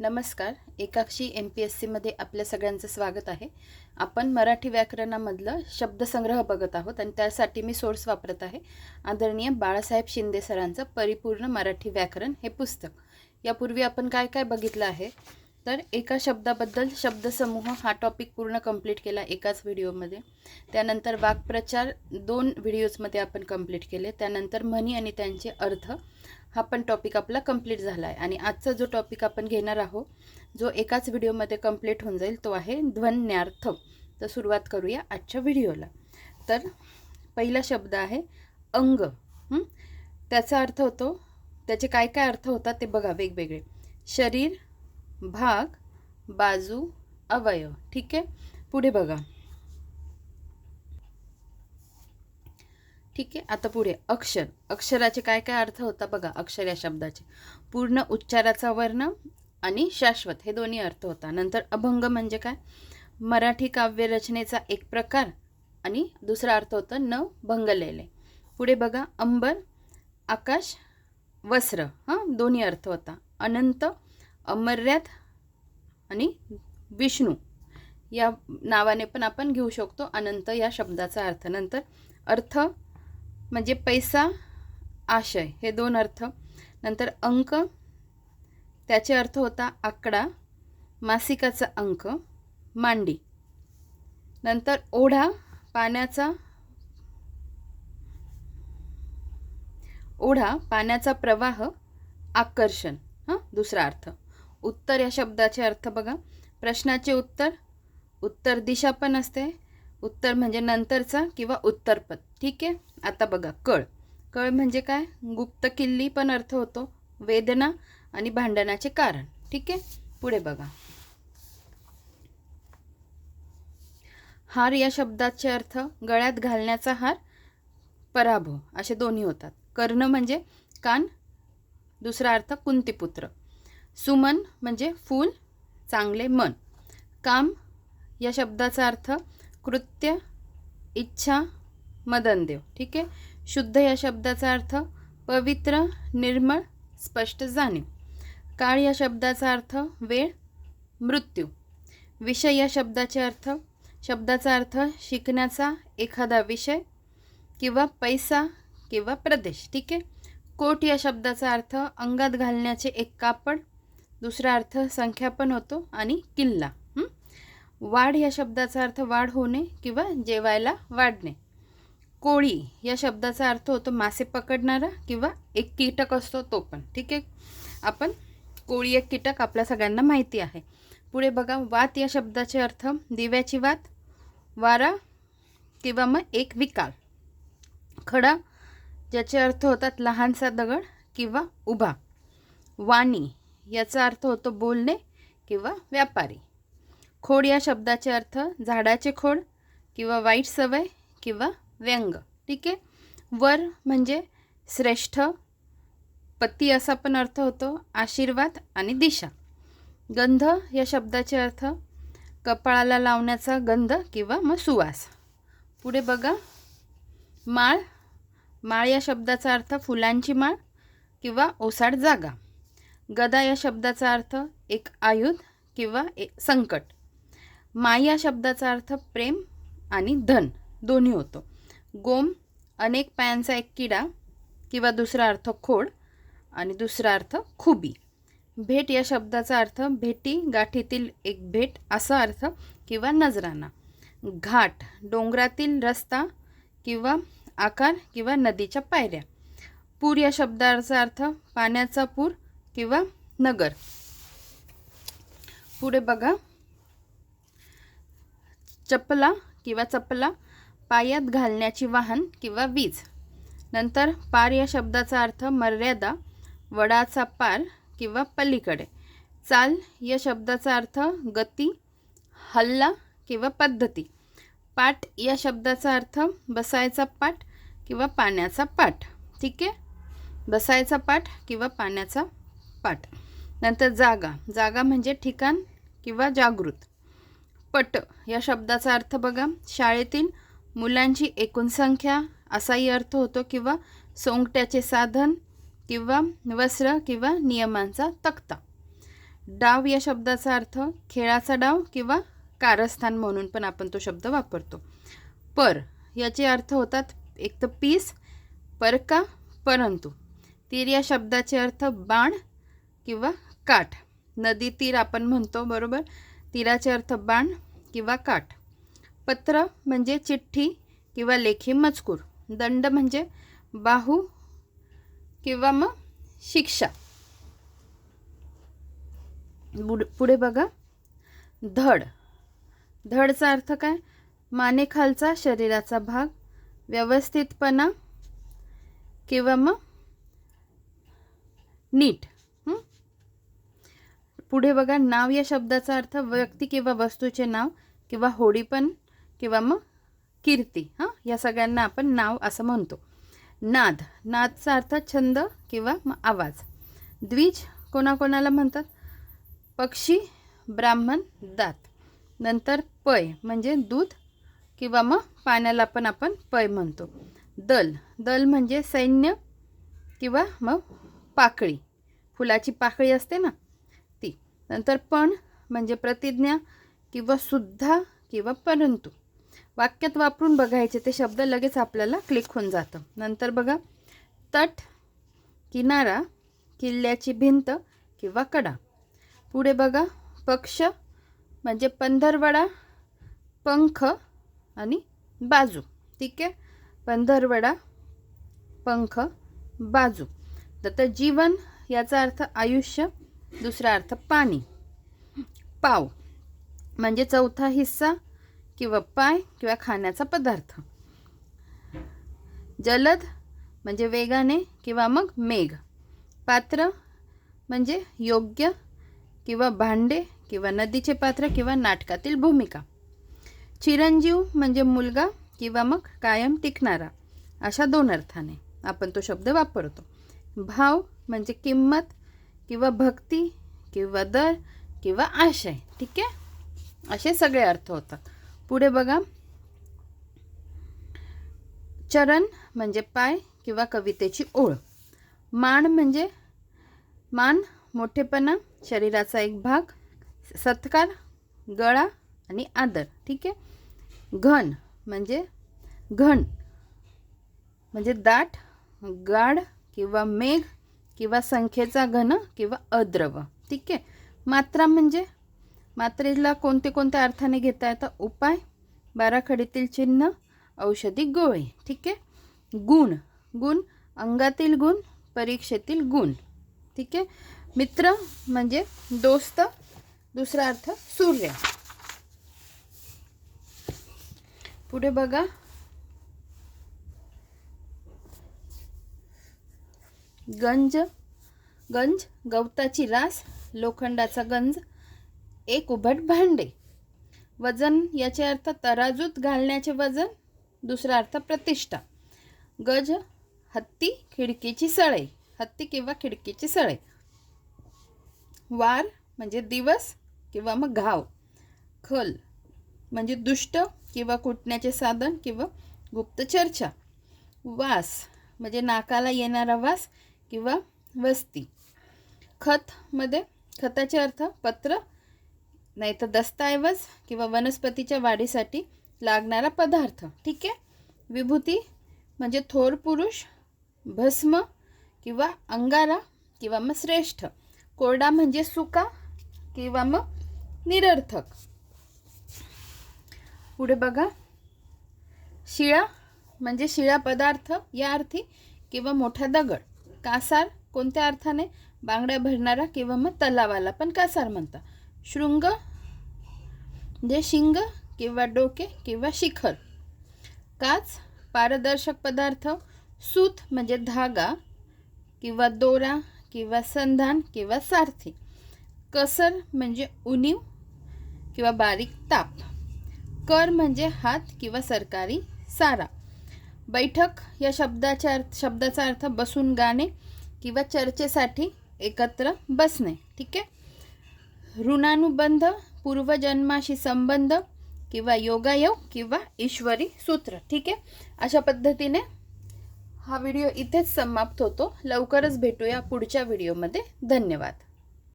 नमस्कार. एकाक्षी M P S सीमध्ये आपल्या सगळ्यांचं स्वागत आहे. आपण मराठी व्याकरणामधलं शब्दसंग्रह बघत आहोत आणि त्यासाठी मी सोर्स वापरत आहे. आदरणीय बाळासाहेब शिंदे सरांचं परिपूर्ण मराठी व्याकरण हे पुस्तक. यापूर्वी आपण काय काय बघितलं आहे? तर एका शब्दाबद्दल शब्दसमूह हा टॉपिक पूर्ण कंप्लीट केला एकाच व्हिडिओमध्ये त्यानंतर वाक्प्रचार दोन व्हिडिओजमध्ये आपण कंप्लीट केले. त्यानंतर म्हणी आणि त्यांचे अर्थ हा पण टॉपिक आपला कंप्लीट झाला आहे आणि आजचा जो टॉपिक आपण घेणार आहोत जो एकाच व्हिडिओमध्ये कंप्लीट होऊन जाईल तो आहे ध्वन्यार्थ. तर सुरुवात करूया आजच्या व्हिडिओला तर पहिला शब्द आहे अंग. त्याचा अर्थ होतो त्याचे काय काय अर्थ होतात ते बघा वेगवेगळे. शरीर भाग बाजू अवयव. ठीक आहे? पुढे बघा. ठीक आहे? आता पुढे. अक्षर. अक्षराचे काय काय अर्थ होता बघा? अक्षर या शब्दाचे. पूर्ण उच्चाराचा वर्ण आणि शाश्वत. हे दोन्ही अर्थ होता. नंतर अभंग म्हणजे काय? मराठी काव्यरचनेचा एक प्रकार आणि दुसरा अर्थ होता न भंगलेले. पुढे बघा. अंबर आकाश वस्त्र. हां? दोन्ही अर्थ होता. अनंत अमर्याद आणि विष्णू या नावाने पण आपण घेऊ शकतो. अनंत या शब्दाचा अर्थ. नंतर अर्थ म्हणजे पैसा आशय हे दोन अर्थ. नंतर अंक त्याचे अर्थ होता आकडा मासिकाचा अंक मांडी. नंतर ओढा पाण्याचा ओढा पाण्याचा प्रवाह आकर्षण. हां दुसरा अर्थ. उत्तर या शब्दाचे अर्थ बघा. प्रश्नाचे उत्तर उत्तर दिशा पण असते. उत्तर म्हणजे नंतरचा किंवा उत्तरपद. ठीक आहे? आता बघा कळ. कळ म्हणजे काय? गुप्त किल्ली पण अर्थ होतो. वेदना आणि भांडणाचे कारण. ठीक आहे? पुढे बघा. हार या शब्दाचे अर्थ गळ्यात घालण्याचा हार पराभव. असे दोन्ही होतात. कर्ण म्हणजे कान दुसरा अर्थ कुंतीपुत्र. सुमन म्हणजे फूल चांगले मन. काम या शब्दाचा अर्थ कृत्य इच्छा मदनदेव ठीक आहे? शुद्ध या शब्दाचा अर्थ पवित्र निर्मळ स्पष्ट जाणीव. काळ या शब्दाचा अर्थ वेळ मृत्यू. विषय या शब्दाचे अर्थ शब्दाचा अर्थ शिकण्याचा एखादा विषय किंवा पैसा किंवा प्रदेश. ठीक आहे? कोट या शब्दाचा अर्थ अंगात घालण्याचे एक कापड दुसरा अर्थ संख्या पण होतो आणि किल्ला वाढ या शब्दाचा अर्थ वाढ होणे किंवा जेवायला वाढणे. कोळी या शब्दाचा अर्थ होतो मासे पकडणारा किंवा एक कीटक असतो तो पण ठीक आहे? आपण कोळी एक कीटक आपल्या सगळ्यांना माहिती आहे. पुढे बघा वात या शब्दाचे अर्थ दिव्याची वात वारा किंवा मग एक विकाल खडा ज्याचे अर्थ होतात लहानसा दगड किंवा उभा. वाणी याचा अर्थ होतो बोलणे किंवा व्यापारी. खोड या शब्दाचे अर्थ झाडाचे खोड किंवा वाईट सवय किंवा व्यंग. ठीक आहे? वर म्हणजे श्रेष्ठ पती असा पण अर्थ होतो आशीर्वाद आणि दिशा. गंध या शब्दाचे अर्थ कपाळाला लावण्याचा गंध किंवा मग सुवास. पुढे बघा. माळ. माळ या शब्दाचा अर्थ फुलांची माळ किंवा ओसाड जागा. गदा या शब्दाचा अर्थ एक आयुध किंवा एक संकट. माय या शब्दाचा अर्थ प्रेम आणि धन. दोन्ही होतो. गोम अनेक पायांचा एक किडा किंवा दुसरा अर्थ खोड आणि दुसरा अर्थ खुबी. भेट या शब्दाचा अर्थ भेटी गाठीतील एक भेट असा अर्थ किंवा नजराना घाट डोंगरातील रस्ता किंवा आकार किंवा नदीच्या पायऱ्या. पूर या शब्दाचा अर्थ पाण्याचा पूर किंवा नगर. पुढे बघा. चपला किंवा चपला पायात घालण्याची वाहन किंवा वीज. नंतर पार या शब्दाचा अर्थ मर्यादा वडाचा पार किंवा पलीकडे. चाल या शब्दाचा अर्थ गती हल्ला किंवा पद्धती. पाठ या शब्दाचा अर्थ बसायचा पाठ किंवा पाण्याचा पाठ. ठीक आहे? बसायचा पाठ किंवा पाण्याचा पाठ. नंतर जागा. जागा म्हणजे ठिकाण किंवा जागृत. पट. या शब्दाचा अर्थ बघा. शाळेतील मुलांची एकूण संख्या असाही अर्थ होतो किंवा सोंगट्याचे साधन किंवा वस्त्र किंवा नियमांचा तक्ता. डाव या शब्दाचा अर्थ खेळाचा डाव किंवा कारस्थान म्हणून पण आपण तो शब्द वापरतो. पर. याचे अर्थ होतात एक तर पीस परका परंतु. तीर या शब्दाचे अर्थ बाण किंवा काठ. नदी तीर आपण म्हणतो बरोबर? तीराचे अर्थ बाण किंवा काठ. पत्र म्हणजे चिठ्ठी किंवा लेखी मजकूर. दंड म्हणजे बाहू किंवा मग शिक्षा. बुड- पुढे बघा. धड. धडचा अर्थ काय? मानेखालचा शरीराचा भाग व्यवस्थितपणा किंवा मग नीट. पुढे बघा नाव या शब्दाचा अर्थ व्यक्ती किंवा वस्तूचे नाव किंवा होडीपण किंवा मग कीर्ती. हां? या सगळ्यांना आपण नाव असं म्हणतो. नाद. नादचा अर्थ छंद किंवा मग आवाज. द्विज कोणाकोणाला म्हणतात? पक्षी ब्राह्मण दात. नंतर पय म्हणजे दूध किंवा मग पाण्याला पण आपण पय म्हणतो. दल. दल म्हणजे सैन्य किंवा मग पाकळी. फुलाची पाकळी असते ना? नंतर पण म्हणजे प्रतिज्ञा किंवा सुद्धा किंवा परंतु. वाक्यात वापरून बघायचे ते शब्द लगेच आपल्याला क्लिक होऊन जातं. नंतर बघा तट किनारा किल्ल्याची भिंत किंवा कडा. पुढे बघा पक्ष म्हणजे पंधरवडा पंख आणि बाजू. ठीक आहे? पंधरवडा पंख बाजू. तर जीवन याचा अर्थ आयुष्य दुसरा अर्थ पाणी. पाव म्हणजे चौथा हिस्सा किंवा पाय किंवा खाण्याचा पदार्थ. जलद म्हणजे वेगाने किंवा मग मेघ. पात्र म्हणजे योग्य किंवा भांडे किंवा नदीचे पात्र किंवा नाटकातील भूमिका. चिरंजीव म्हणजे मुलगा किंवा मग कायम टिकणारा. अशा दोन अर्थाने आपण तो शब्द वापरतो. भाव म्हणजे किंमत किंवा भक्ती किंवा दर किंवा आशय. ठीक आहे? असे सगळे अर्थ होतात. पुढे बघा. चरण म्हणजे पाय किंवा कवितेची ओळ. मान म्हणजे मान मोठेपणा शरीराचा एक भाग सत्कार गळा आणि आदर. ठीक आहे? घन म्हणजे घन. म्हणजे दाट गाढ किंवा मेघ किंवा संख्येचा घन किंवा अद्रव. ठीक आहे? मात्रा म्हणजे? मात्रेला कोणते कोणत्या अर्थाने घेता येतं? उपाय? बाराखडीतील चिन्ह? औषधी गोळे. ठीक आहे? गुण. गुण अंगातील गुण परीक्षेतील गुण. ठीक आहे? मित्र म्हणजे दोस्त दुसरा अर्थ सूर्य. पुढे बघा. गंज गंज गवताची रास लोखंडाचा गंज एक उभट भांडे. वजन याचे अर्थ तराजूत घालण्याचे वजन दुसरा अर्थ प्रतिष्ठा. गज हत्ती खिडकीची सळे. हत्ती किंवा खिडकीची सळे. वार म्हणजे दिवस किंवा मग घाव. खल म्हणजे दुष्ट किंवा कुटण्याचे साधन किंवा गुप्त चर्चा. वास म्हणजे नाकाला येणारा वास किंवा वस्ती. खतमध्ये खताचे अर्थ पत्र नाही तर दस्तऐवज किंवा वनस्पतीच्या वाढीसाठी लागणारा पदार्थ. ठीक आहे? विभूती म्हणजे थोर पुरुष भस्म किंवा अंगारा किंवा मग श्रेष्ठ. कोरडा म्हणजे सुका किंवा मग निरर्थक. पुढे बघा. शिळा म्हणजे शिळा पदार्थ या अर्थी किंवा मोठा दगड. कासार कोणत्या अर्थाने बांगड्या भरणारा किंवा मग तलावाला पण कासार म्हणतात. शृंग म्हणजे शिंग किंवा डोके किंवा शिखर. काच पारदर्शक पदार्थ सूत म्हणजे धागा किंवा दोरा किंवा संधान किंवा सारथी. कसर म्हणजे उणीव किंवा बारीक ताप. कर म्हणजे हात किंवा सरकारी सारा. बैठक या शब्दाच्या अर्थ शब्दाचा अर्थ बसून गाणे किंवा चर्चेसाठी एकत्र बसणे. ठीक आहे? ऋणानुबंध पूर्वजन्माशी संबंध किंवा योगायोग किंवा ईश्वरी सूत्र. ठीक आहे? अशा पद्धतीने हा व्हिडिओ इथेच समाप्त होतो. लवकरच भेटूया पुढच्या व्हिडिओमध्ये. धन्यवाद.